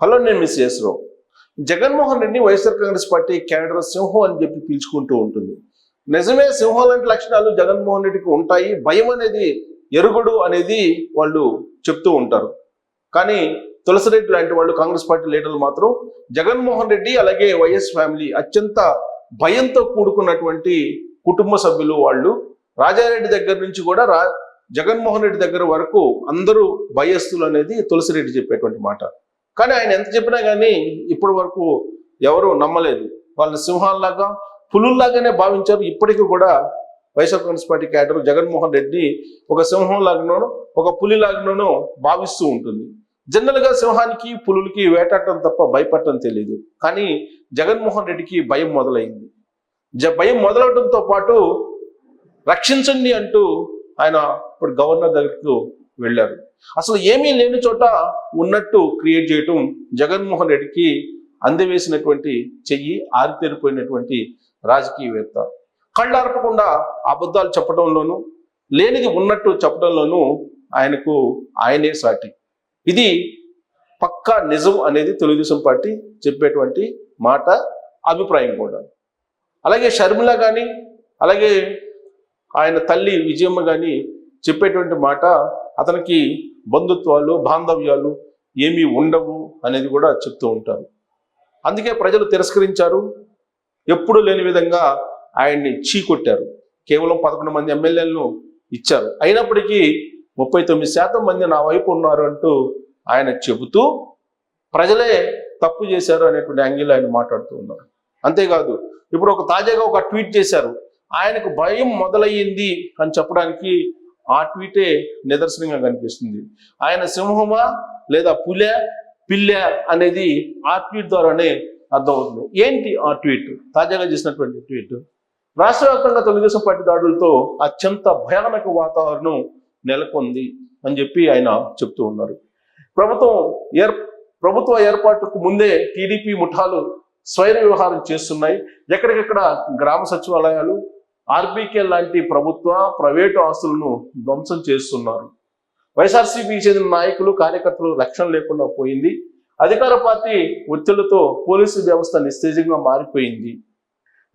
Hello నేను మిస్ చేసరావు జగన్మోహన్ రెడ్డి వైఎస్ఆర్ కాంగ్రెస్ పార్టీ క్యాడర్ సింహం అని చెప్పి పిలుచుకుంటూ ఉంటుంది. నిజమే సింహం లాంటి లక్షణాలు జగన్మోహన్ రెడ్డికి ఉంటాయి. భయం అనేది ఎరుగుడు అనేది వాళ్ళు చెప్తూ ఉంటారు. కానీ తులసిరెడ్డి లాంటి వాళ్ళు కాంగ్రెస్ పార్టీ లీడర్లు మాత్రం జగన్మోహన్ రెడ్డి అలాగే వైఎస్ ఫ్యామిలీ అత్యంత భయంతో కూడుకున్నటువంటి కుటుంబ సభ్యులు వాళ్ళు. రాజారెడ్డి దగ్గర నుంచి కూడా రా జగన్మోహన్ రెడ్డి దగ్గర వరకు అందరూ భయస్తులు అనేది తులసిరెడ్డి చెప్పేటువంటి మాట. కానీ ఆయన ఎంత చెప్పినా కానీ ఇప్పటి వరకు ఎవరు నమ్మలేదు. వాళ్ళని సింహాల్లాగా పులుల్లాగానే భావించారు. ఇప్పటికీ కూడా వైఎస్ఆర్ కాంగ్రెస్ పార్టీ క్యాడర్ జగన్మోహన్ రెడ్డి ఒక సింహం లాగానో ఒక పులి లాగానో భావిస్తూ ఉంటుంది. జనరల్గా సింహానికి పులులకి వేటాడటం తప్ప భయపడటం తెలియదు కానీ జగన్మోహన్ రెడ్డికి భయం మొదలైంది. జ భయం మొదలవడంతో పాటు రక్షించండి అంటూ ఆయన ఇప్పుడు గవర్నర్ దగ్గరకు వెళ్ళారు. అసలు ఏమీ లేని చోట ఉన్నట్టు క్రియేట్ చేయటం జగన్మోహన్ రెడ్డికి అందవేసినటువంటి చెయ్యి ఆరితేరిపోయినటువంటి రాజకీయవేత్త. కళ్ళార్పకుండా అబద్ధాలు చెప్పడంలోనూ లేనిది ఉన్నట్టు చెప్పడంలోనూ ఆయనకు ఆయనే సాటి. ఇది పక్కా నిజం అనేది తెలుగుదేశం పార్టీ చెప్పేటువంటి మాట అభిప్రాయం కూడా. అలాగే షర్మిల కానీ అలాగే ఆయన తల్లి విజయమ్మ కానీ చెప్పేటువంటి మాట అతనికి బంధుత్వాలు బాంధవ్యాలు ఏమీ ఉండవు అనేది కూడా చెప్తూ ఉంటారు. అందుకే ప్రజలు తిరస్కరించారు. ఎప్పుడు లేని విధంగా ఆయన్ని చీకొట్టారు. కేవలం పదకొండు మంది ఎమ్మెల్యేలను ఇచ్చారు. అయినప్పటికీ ముప్పై తొమ్మిది శాతం మంది నా వైపు ఉన్నారు అంటూ ఆయన చెబుతూ ప్రజలే తప్పు చేశారు అనేటువంటి యాంగిల్ ఆయన మాట్లాడుతూ ఉన్నారు. అంతేకాదు ఇప్పుడు ఒక తాజాగా ఒక ట్వీట్ చేశారు. ఆయనకు భయం మొదలయ్యింది అని చెప్పడానికి ఆ ట్వీటే నిదర్శనంగా కనిపిస్తుంది. ఆయన సింహమా లేదా పులే పిల్లె అనేది ఆ ట్వీట్ ద్వారానే అర్థమవుతుంది. ఏంటి ఆ ట్వీట్? తాజాగా చేసినటువంటి ట్వీట్. రాష్ట్ర వ్యాప్తంగా తెలుగుదేశం పార్టీ దాడులతో అత్యంత భయానక వాతావరణం నెలకొంది అని చెప్పి ఆయన చెప్తూ ఉన్నారు. ప్రభుత్వం ఏర్ ప్రభుత్వ ఏర్పాటుకు ముందే టీడీపీ ముఠాలు స్వైర వ్యవహారం చేస్తున్నాయి. ఎక్కడికెక్కడ గ్రామ సచివాలయాలు ఆర్బీకే లాంటి ప్రభుత్వ ప్రైవేటు ఆస్తులను ధ్వంసం చేస్తున్నారు. వైఎస్ఆర్సీపీకి చెందిన నాయకులు కార్యకర్తలు రక్షణ లేకుండా పోయింది. అధికార పార్టీ ఒత్తిళ్ళతో పోలీసు వ్యవస్థ నిస్తేజంగా మారిపోయింది.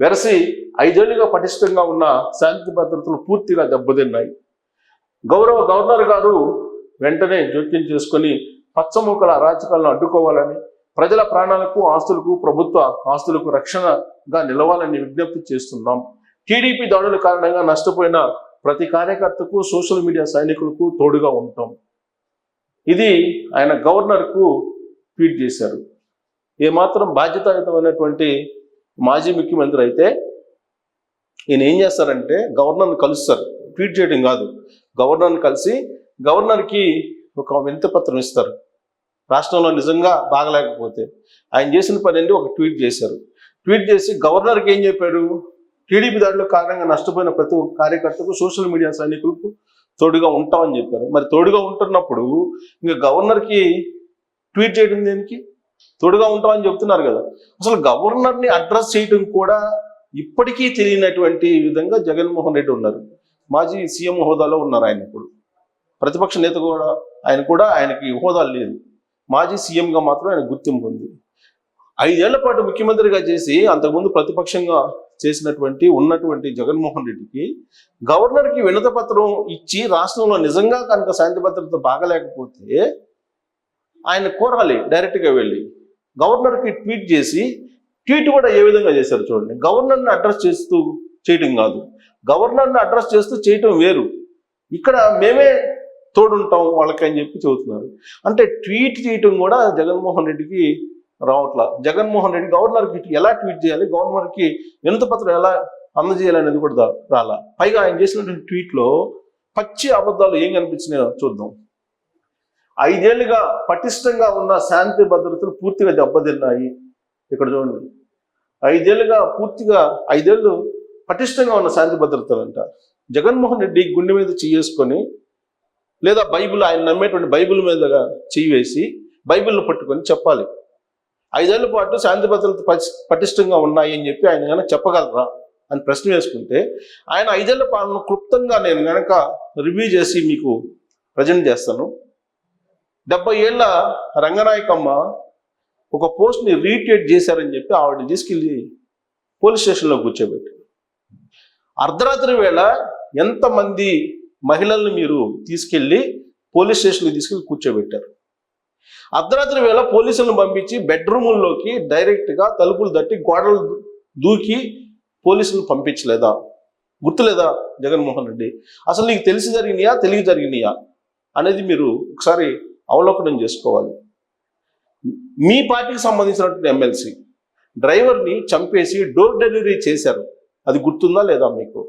వెరసి ఐదేళ్ళుగా పటిష్టంగా ఉన్న శాంతి భద్రతలు పూర్తిగా దెబ్బతిన్నాయి. గౌరవ గవర్నర్ గారు వెంటనే జోక్యం చేసుకొని పచ్చమూకల అరాచకాలను అడ్డుకోవాలని ప్రజల ప్రాణాలకు ఆస్తులకు ప్రభుత్వ ఆస్తులకు రక్షణగా నిలవాలని విజ్ఞప్తి చేస్తున్నాం. టీడీపీ దాడుల కారణంగా నష్టపోయిన ప్రతి కార్యకర్తకు సోషల్ మీడియా సైనికులకు తోడుగా ఉంటాం ఇది ఆయన గవర్నర్కు ట్వీట్ చేశారు. ఏమాత్రం బాధ్యతాయుతమైనటువంటి మాజీ ముఖ్యమంత్రి అయితే ఈయన ఏం చేస్తారంటే గవర్నర్ని కలుస్తారు. ట్వీట్ చేయడం కాదు. గవర్నర్ని కలిసి గవర్నర్కి ఒక వింత పత్రం ఇస్తారు. రాష్ట్రంలో నిజంగా బాగలేకపోతే. ఆయన చేసిన పని ఒక ట్వీట్ చేశారు. ట్వీట్ చేసి గవర్నర్కి ఏం చెప్పాడు? టీడీపీ దాడిలో కారణంగా నష్టపోయిన ప్రతి ఒక్క కార్యకర్తకు సోషల్ మీడియా సైనికులకు తోడుగా ఉంటామని చెప్పారు. మరి తోడుగా ఉంటున్నప్పుడు ఇంకా గవర్నర్కి ట్వీట్ చేయడం దేనికి? తోడుగా ఉంటామని చెప్తున్నారు కదా. అసలు గవర్నర్ని అడ్రస్ చేయడం కూడా ఇప్పటికీ తెలియనటువంటి విధంగా జగన్మోహన్ రెడ్డి ఉన్నారు. మాజీ సీఎం హోదాలో ఉన్నారు ఆయన ఇప్పుడు. ప్రతిపక్ష నేత కూడా ఆయన కూడా ఆయనకి హోదా లేదు. మాజీ సీఎంగా మాత్రం ఆయన గుర్తింపు ఉంది. ఐదేళ్ళ పాటు ముఖ్యమంత్రిగా చేసి అంతకుముందు ప్రతిపక్షంగా చేసినటువంటి ఉన్నటువంటి జగన్మోహన్ రెడ్డికి గవర్నర్కి వినత పత్రం ఇచ్చి రాష్ట్రంలో నిజంగా కనుక శాంతి భద్రత బాగలేకపోతే ఆయన కోరాలి డైరెక్ట్గా వెళ్ళి. గవర్నర్కి ట్వీట్ చేసి ట్వీట్ కూడా ఏ విధంగా చేశారు చూడండి. గవర్నర్ని అడ్రస్ చేస్తూ చేయటం కాదు. గవర్నర్ని అడ్రస్ చేస్తూ చేయటం వేరు. ఇక్కడ మేమే తోడుంటాం వాళ్ళకి అని చెప్పి చెబుతున్నారు. అంటే ట్వీట్ చేయటం కూడా జగన్మోహన్ రెడ్డికి రావట్ల. జగన్మోహన్ రెడ్డి గవర్నర్కి ఎలా ట్వీట్ చేయాలి? గవర్నర్కి వినతి పత్రం ఎలా అందజేయాలి అనేది కూడా దా- రాలా. పైగా ఆయన చేసినటువంటి ట్వీట్లో పచ్చి అబద్ధాలు ఏం కనిపించినాయో చూద్దాం. ఐదేళ్ళుగా పటిష్టంగా ఉన్న శాంతి భద్రతలు పూర్తిగా దెబ్బతిన్నాయి. ఇక్కడ చూడండి. ఐదేళ్ళుగా పూర్తిగా ఐదేళ్ళు పటిష్టంగా ఉన్న శాంతి భద్రతలు అంట. జగన్మోహన్ రెడ్డి గుండె మీద చేసుకొని లేదా బైబిల్ ఆయన నమ్మేటువంటి బైబిల్ మీదగా చేయి వేసి బైబిల్ను పట్టుకొని చెప్పాలి. ఐదేళ్ళ పాటు శాంతి భద్రత పటిష్టంగా ఉన్నాయి అని చెప్పి ఆయన కనుక చెప్పగలరా? అని ప్రశ్న వేసుకుంటే ఆయన ఐదేళ్ళ పాలన క్లుప్తంగా నేను కనుక రివ్యూ చేసి మీకు ప్రజెంట్ చేస్తాను. డెబ్బై ఏళ్ళ రంగనాయకమ్మ ఒక పోస్ట్ని రీట్వీట్ చేశారని చెప్పి ఆవిడ తీసుకెళ్ళి పోలీస్ స్టేషన్లో కూర్చోబెట్టారు అర్ధరాత్రి వేళ ఎంతమంది మహిళల్ని మీరు తీసుకెళ్ళి పోలీస్ స్టేషన్కి తీసుకెళ్ళి కూర్చోబెట్టారు? అర్ధరాత్రి వేళ పోలీసులను పంపించి బెడ్రూముల్లోకి డైరెక్ట్గా తలుపులు తట్టి గోడలు దూకి పోలీసులను పంపించలేదా? గుర్తులేదా జగన్మోహన్ రెడ్డి? అసలు నీకు తెలిసి జరిగినాయా? తెలియ జరిగినాయా? అనేది మీరు ఒకసారి అవలోకనం చేసుకోవాలి. మీ పార్టీకి సంబంధించినటువంటి ఎమ్మెల్సీ డ్రైవర్ని చంపేసి డోర్ డెలివరీ చేశారు. అది గుర్తుందా లేదా మీకు?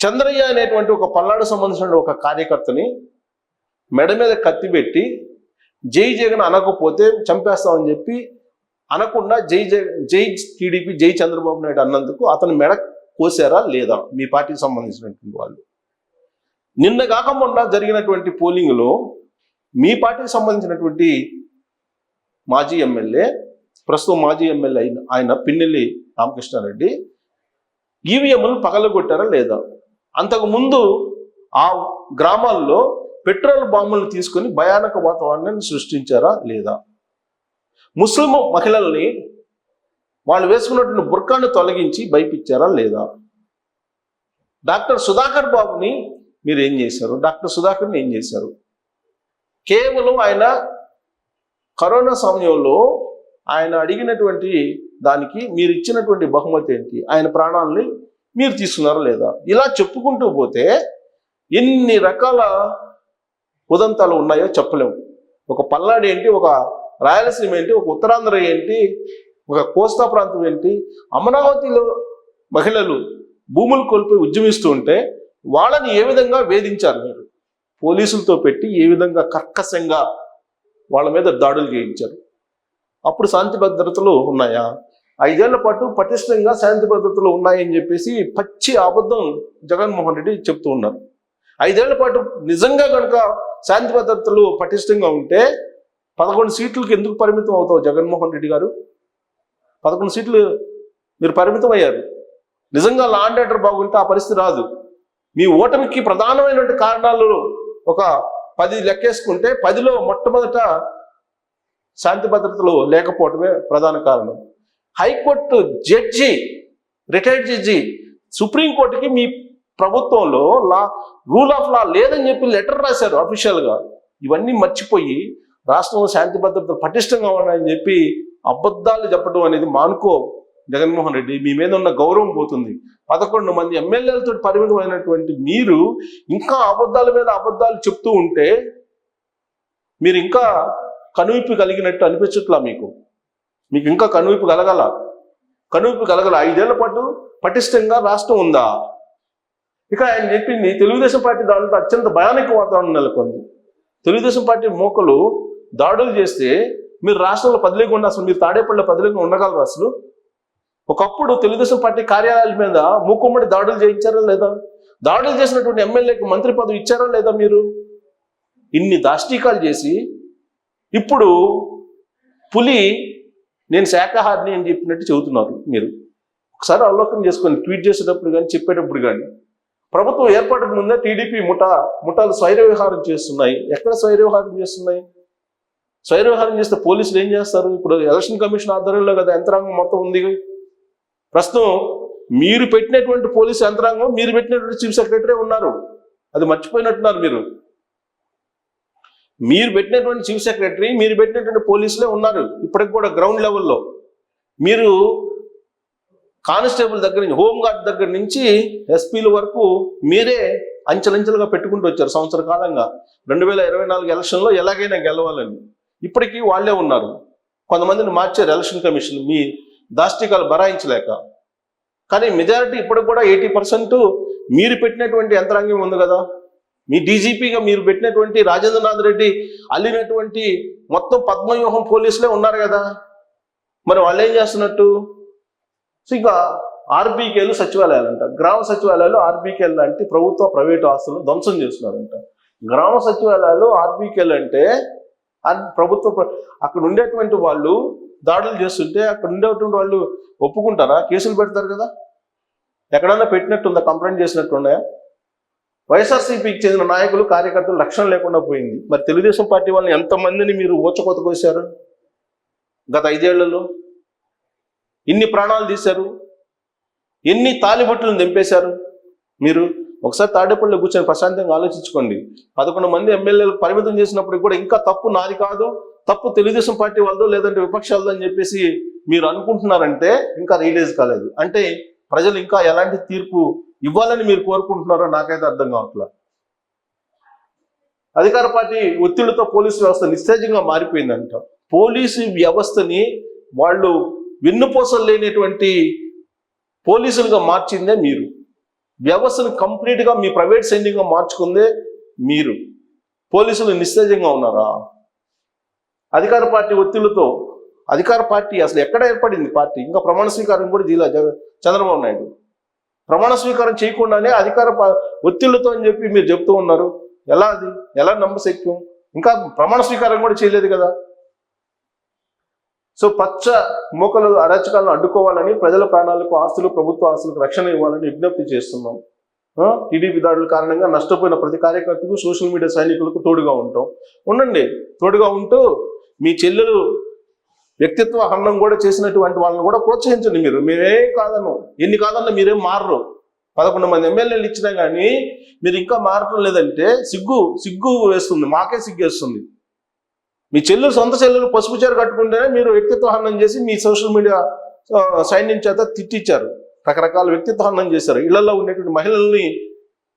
చంద్రయ్య అనేటువంటి ఒక పల్నాడు సంబంధించిన ఒక కార్యకర్తని మెడ మీద కత్తి పెట్టి జై జగన్ అనకపోతే చంపేస్తామని చెప్పి అనకుండా జై జగ జై టీడీపీ జై చంద్రబాబు నాయుడు అన్నందుకు అతని మెడ కోసారా లేదా? మీ పార్టీకి సంబంధించినటువంటి వాళ్ళు. నిన్న కాక మొన్న జరిగినటువంటి పోలింగ్లో మీ పార్టీకి సంబంధించినటువంటి మాజీ ఎమ్మెల్యే ప్రస్తుతం మాజీ ఎమ్మెల్యే అయిన ఆయన పిన్నెల్లి రామకృష్ణారెడ్డి ఈవీఎంలు పగలగొట్టారా లేదా? అంతకు ముందు ఆ గ్రామాల్లో పెట్రోల్ బాంబులను తీసుకొని భయానక వాతావరణాన్ని సృష్టించారా లేదా? ముస్లిం మహిళల్ని వాళ్ళు వేసుకున్నటువంటి బుర్కాన్ని తొలగించి భయపించారా లేదా? డాక్టర్ సుధాకర్ బాబుని మీరు ఏం చేశారు? డాక్టర్ సుధాకర్ని ఏం చేశారు? కేవలం ఆయన కరోనా సమయంలో ఆయన అడిగినటువంటి దానికి మీరు ఇచ్చినటువంటి బహుమతి ఏంటి? ఆయన ప్రాణాలని మీరు తీసుకున్నారా లేదా? ఇలా చెప్పుకుంటూ పోతే ఎన్ని రకాల ఉదంతాలు ఉన్నాయో చెప్పలేము. ఒక పల్నాడు ఏంటి ఒక రాయలసీమ ఏంటి ఒక ఉత్తరాంధ్ర ఏంటి ఒక కోస్తా ప్రాంతం ఏంటి అమరావతిలో మహిళలు భూములు కోల్పోయి ఉద్యమిస్తూ ఉంటే వాళ్ళని ఏ విధంగా వేధించారు మీరు? పోలీసులతో పెట్టి ఏ విధంగా కర్కశంగా వాళ్ళ మీద దాడులు చేయించారు? అప్పుడు శాంతి భద్రతలు ఉన్నాయా? ఐదేళ్ళ పాటు పటిష్టంగా శాంతి భద్రతలు ఉన్నాయని చెప్పేసి పచ్చి అబద్ధం జగన్మోహన్ రెడ్డి చెప్తూ ఉన్నారు. ఐదేళ్ళ పాటు నిజంగా కనుక శాంతి భద్రతలు పటిష్టంగా ఉంటే పదకొండు సీట్లకు ఎందుకు పరిమితం అవుతావు జగన్మోహన్ రెడ్డి గారు? పదకొండు సీట్లు మీరు పరిమితం అయ్యారు. నిజంగా లా అండ్ ఆర్డర్ బాగుంటే ఆ పరిస్థితి రాదు. మీ ఓటమికి ప్రధానమైనటువంటి కారణాలు ఒక పది లెక్కేసుకుంటే పదిలో మొట్టమొదట శాంతి భద్రతలు లేకపోవటమే ప్రధాన కారణం. హైకోర్టు జడ్జి రిటైర్డ్ జడ్జి సుప్రీంకోర్టుకి మీ ప్రభుత్వంలో లా రూల్ ఆఫ్ లా లేదని చెప్పి లెటర్ రాశారు అఫీషియల్గా. ఇవన్నీ మర్చిపోయి రాష్ట్రంలో శాంతి భద్రతలు పటిష్టంగా ఉన్నాయని చెప్పి అబద్ధాలు చెప్పడం అనేది మానుకో జగన్మోహన్ రెడ్డి. మీ మీద ఉన్న గౌరవం పోతుంది. పదకొండు మంది ఎమ్మెల్యేలతో పరిమితమైనటువంటి మీరు ఇంకా అబద్ధాల మీద అబద్ధాలు చెప్తూ ఉంటే మీరు ఇంకా కనువిప్పు కలిగినట్టు అనిపించట్లా మీకు? మీకు ఇంకా కనువిప్పు కలగల? కనువిప్పు కలగల? ఐదేళ్ళ పాటు పటిష్టంగా రాష్ట్రం ఉందా? ఇక ఆయన చెప్పింది తెలుగుదేశం పార్టీ దాడులతో అత్యంత భయానక వాతావరణం నెలకొంది. తెలుగుదేశం పార్టీ మోకలు దాడులు చేస్తే మీరు రాష్ట్రంలో పదిలేకుండా అసలు మీరు తాడేపల్లి పదిలేకుండా ఉండగలరు అసలు? ఒకప్పుడు తెలుగుదేశం పార్టీ కార్యాలయాల మీద మూకుమ్మడి దాడులు చేయించారా లేదా? దాడులు చేసినటువంటి ఎమ్మెల్యేకి మంత్రి పదవి ఇచ్చారా లేదా మీరు? ఇన్ని దాష్టీకాలు చేసి ఇప్పుడు పులి నేను శాఖాహారిని అని చెప్పినట్టు చెబుతున్నారు మీరు. ఒకసారి అవలోకనం చేసుకొని ట్వీట్ చేసేటప్పుడు కానీ చెప్పేటప్పుడు కానీ ప్రభుత్వం ఏర్పడక ముందే టీడీపీ ముఠా ముఠాలు స్వైర విహారం చేస్తున్నాయి. ఎక్కడ స్వైర విహారం చేస్తున్నాయి? స్వైర విహారం చేస్తే పోలీసులు ఏం చేస్తారు? ఇప్పుడు ఎలక్షన్ కమిషన్ ఆధ్వర్యంలో కదా యంత్రాంగం మొత్తం ఉంది. ప్రస్తుతం మీరు పెట్టినటువంటి పోలీసు యంత్రాంగం మీరు పెట్టినటువంటి చీఫ్ సెక్రటరీ ఉన్నారు. అది మర్చిపోయినట్టున్నారు మీరు. మీరు పెట్టినటువంటి చీఫ్ సెక్రటరీ మీరు పెట్టినటువంటి పోలీసులే ఉన్నారు. ఇప్పటికి కూడా గ్రౌండ్ లెవెల్లో. మీరు కానిస్టేబుల్ దగ్గర నుంచి హోంగార్డ్ దగ్గర నుంచి ఎస్పీల వరకు మీరే అంచెలంచెలుగా పెట్టుకుంటూ వచ్చారు సంవత్సర కాలంగా. రెండు వేల ఇరవై నాలుగు ఎలక్షన్లో ఎలాగైనా గెలవాలని. ఇప్పటికీ వాళ్ళే ఉన్నారు. కొంతమందిని మార్చారు ఎలక్షన్ కమిషన్ మీ దాష్టికాలు బరాయించలేక. కానీ మెజారిటీ ఇప్పటికి కూడా ఎయిటీ పర్సెంట్ మీరు పెట్టినటువంటి యంత్రాంగం ఉంది కదా. మీ డీజీపీగా మీరు పెట్టినటువంటి రాజేంద్రనాథ్ రెడ్డి అల్లినటువంటి మొత్తం పద్మవ్యూహం పోలీసులే ఉన్నారు కదా. మరి వాళ్ళు ఏం చేస్తున్నట్టు? సో ఇంకా ఆర్బీకేలు సచివాలయాలు అంట గ్రామ సచివాలయాలు ఆర్బీకేలు లాంటి ప్రభుత్వ ప్రైవేటు ఆస్తులను ధ్వంసం చేస్తున్నారంట. గ్రామ సచివాలయాలు ఆర్బీకేలు అంటే ప్రభుత్వ అక్కడ ఉండేటువంటి వాళ్ళు దాడులు చేస్తుంటే అక్కడ ఉండేటువంటి వాళ్ళు ఒప్పుకుంటారా? కేసులు పెడతారు కదా. ఎక్కడన్నా పెట్టినట్టుందా? కంప్లైంట్ చేసినట్టున్నాయా వైఎస్ఆర్సీపీకి చెందిన నాయకులు కార్యకర్తలు రక్షణ లేకుండా పోయింది. మరి తెలుగుదేశం పార్టీ వాళ్ళని ఎంతమందిని మీరు ఊచకొత కోసారు గత ఐదేళ్ళలో? ఎన్ని ప్రాణాలు తీశారు? ఎన్ని తాలిబొట్టులను దింపేశారు? మీరు ఒకసారి తాడేపల్లిలో కూర్చొని ప్రశాంతంగా ఆలోచించుకోండి. పదకొండు మంది ఎమ్మెల్యేలు పరిమితం చేసినప్పుడు కూడా ఇంకా తప్పు నాది కాదు తప్పు తెలుగుదేశం పార్టీ వాళ్ళదో లేదంటే విపక్షాలదో అని చెప్పేసి మీరు అనుకుంటున్నారంటే ఇంకా రియలైజ్ కాలేదు. అంటే ప్రజలు ఇంకా ఎలాంటి తీర్పు ఇవ్వాలని మీరు కోరుకుంటున్నారో నాకైతే అర్థం కావట్లా. అధికార పార్టీ ఒత్తిళ్ళతో పోలీసు వ్యవస్థ నిస్తేజంగా మారిపోయిందంట. పోలీసు వ్యవస్థని వాళ్ళు వెన్నుపోసలు లేనటువంటి పోలీసులుగా మార్చిందే మీరు. వ్యవస్థను కంప్లీట్గా మీ ప్రైవేట్ సైన్యంగా మార్చుకుందే మీరు. పోలీసులు నిస్తేజంగా ఉన్నారా? అధికార పార్టీ ఒత్తిళ్ళతో అధికార పార్టీ అసలు ఎక్కడ ఏర్పడింది పార్టీ? ఇంకా ప్రమాణ స్వీకారం కూడా జిల్లా చంద్రబాబు నాయుడు. ప్రమాణ స్వీకారం చేయకుండానే అధికార ఒత్తిళ్ళతో అని చెప్పి మీరు చెప్తూ ఉన్నారు. ఎలా అది? ఎలా నమ్మశక్యం? ఇంకా ప్రమాణ స్వీకారం కూడా చేయలేదు కదా? సో పచ్చ మూకలు అరాచకాలను అడ్డుకోవాలని ప్రజల ప్రాణాలకు ఆస్తులు ప్రభుత్వ ఆస్తులకు రక్షణ ఇవ్వాలని విజ్ఞప్తి చేస్తున్నాం. టీడీపీ దాడుల కారణంగా నష్టపోయిన ప్రతి కార్యకర్తకు సోషల్ మీడియా సైనికులకు తోడుగా ఉంటాం. ఉండండి తోడుగా ఉంటూ మీ చెల్లెలు వ్యక్తిత్వ హనం కూడా చేసినటువంటి వాళ్ళని కూడా ప్రోత్సహించండి మీరు. మీరేం కాదను ఎన్ని కాదన్నా మీరేం మారరు. పదకొండు మంది ఎమ్మెల్యేలు ఇచ్చినా కానీ మీరు ఇంకా మారటం లేదంటే సిగ్గు సిగ్గు వేస్తుంది. మాకే సిగ్గు వేస్తుంది. మీ చెల్లెలు సొంత చెల్లెలు పసుపు చీర కట్టుకుంటేనే మీరు వ్యక్తిత్వ హనం చేసి మీ సోషల్ మీడియా సైన్యం చేత తిట్టించారు రకరకాల వ్యక్తిత్వ హనం చేశారు. ఇళ్ళలో ఉండేటువంటి మహిళల్ని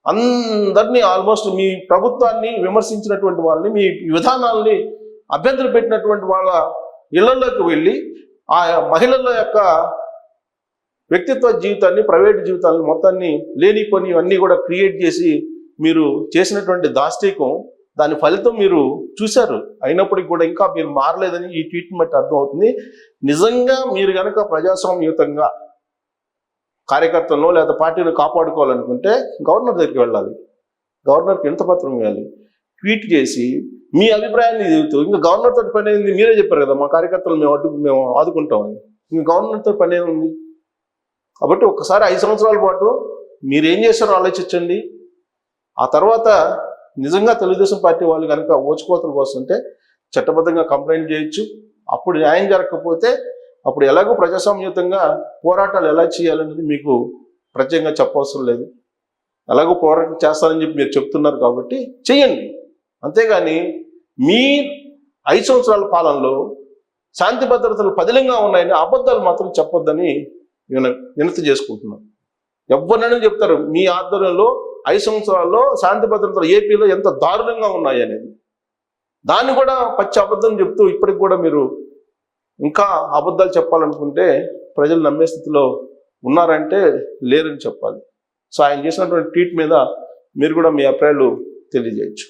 అందరినీ ఆల్మోస్ట్ మీ ప్రభుత్వాన్ని విమర్శించినటువంటి వాళ్ళని మీ విధానాల్ని అభ్యంతరం పెట్టినటువంటి వాళ్ళ ఇళ్ళలోకి వెళ్ళి ఆ మహిళల యొక్క వ్యక్తిత్వ జీవితాన్ని ప్రైవేట్ జీవితాన్ని మొత్తాన్ని లేనిపోని అన్నీ కూడా క్రియేట్ చేసి మీరు చేసినటువంటి దాష్టీకం దాని ఫలితం మీరు చూశారు. అయినప్పటికీ కూడా ఇంకా మీరు మారలేదని ఈ ట్రీట్మెంట్ అర్థమవుతుంది. నిజంగా మీరు కనుక ప్రజాస్వామ్యయుతంగా కార్యకర్తలను లేదా పార్టీని కాపాడుకోవాలనుకుంటే గవర్నర్ దగ్గరికి వెళ్ళాలి. గవర్నర్కి ఎంత పత్రం ఇవ్వాలి? ట్వీట్ చేసి మీ అభిప్రాయాన్ని చెబుతూ ఇంకా గవర్నర్ తోటి పని అయింది మీరే చెప్పారు కదా మా కార్యకర్తలు మేము అడ్డు మేము ఆదుకుంటామని ఇంకా గవర్నర్తో పని ఏముంది? కాబట్టి ఒకసారి ఐదు సంవత్సరాల పాటు మీరేం చేశారో ఆలోచించండి. ఆ తర్వాత నిజంగా తెలుగుదేశం పార్టీ వాళ్ళు కనుక ఓచుకోతలు వస్తుంటే చట్టబద్ధంగా కంప్లైంట్ చేయొచ్చు. అప్పుడు న్యాయం జరగకపోతే అప్పుడు ఎలాగో ప్రజాస్వామ్యుతంగా పోరాటాలు ఎలా చేయాలనేది మీకు ప్రత్యేకంగా చెప్పవసరం లేదు. ఎలాగో పోరాటం చేస్తారని చెప్పి మీరు చెప్తున్నారు కాబట్టి చేయండి. అంతేగాని మీ ఐదు సంవత్సరాల పాలనలో శాంతి భద్రతలు పదిలంగా ఉన్నాయని అబద్ధాలు మాత్రం చెప్పొద్దని నేను వినతి చేసుకుంటున్నాను. ఎవరినైనా చెప్తారు మీ ఆధ్వర్యంలో ఐదు సంవత్సరాల్లో శాంతి భద్రతలు ఏపీలో ఎంత దారుణంగా ఉన్నాయి అనేది. దాన్ని కూడా పచ్చి అబద్ధం చెప్తూ ఇప్పటికి కూడా మీరు ఇంకా అబద్ధాలు చెప్పాలనుకుంటే ప్రజలు నమ్మే స్థితిలో ఉన్నారంటే లేరని చెప్పాలి. సో ఆయన చేసినటువంటి ట్వీట్ మీద మీరు కూడా మీ అభిప్రాయాలు తెలియజేయచ్చు.